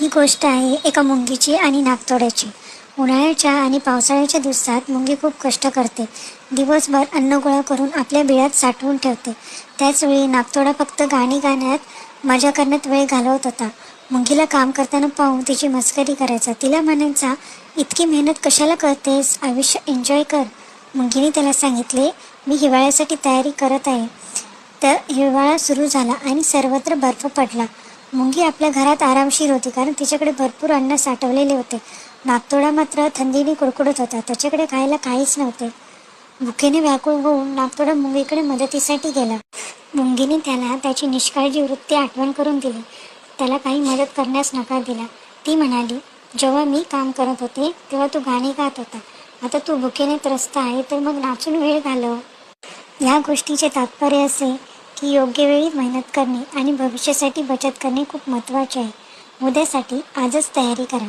ही गोष्ट आहे एका मुंगीची आणि नागतोड्याची. उन्हाळ्याच्या आणि पावसाळ्याच्या दिवसात मुंगी खूप कष्ट करते. दिवसभर अन्न गोळा करून आपल्या बिळात साठवून ठेवते. त्याचवेळी नागतोडा फक्त गाणी गाण्यात मजा करण्यात वेळ घालवत होता. मुंगीला काम करताना पाहून तिची मस्करी करायचा. तिला म्हणायचा इतकी मेहनत कशाला करतेस? आयुष्य एन्जॉय कर. मुंगीने त्याला सांगितले मी हिवाळ्यासाठी तयारी करत आहे. तर हिवाळा सुरू झाला आणि सर्वत्र बर्फ पडला. मुंगी आपल्या घरात आरामशीर होती कारण तिच्याकडे भरपूर अन्न साठवलेले होते. नागतोडा मात्र थंडीने कुडकुडत होता. त्याच्याकडे खायला काहीच नव्हते. भुकेने व्याकुळ होऊन नागतोडा मुंगीकडे मदतीसाठी गेला. मुंगीने त्याला त्याची निष्काळजी वृत्ती आठवण करून दिली. त्याला काही मदत करण्यास नकार दिला. ती म्हणाली जेव्हा मी काम करत होते तेव्हा तू गाणे गात होता. आता तू भुकेने त्रस्त आहे तर मग नाचून वेळ घालव. या गोष्टीचे तात्पर्य असे की योग्य वेळी मेहनत करणे आणि भविष्यासाठी बचत करणे खूप महत्त्वाचे आहे. उद्यासाठी आजच तयारी करा.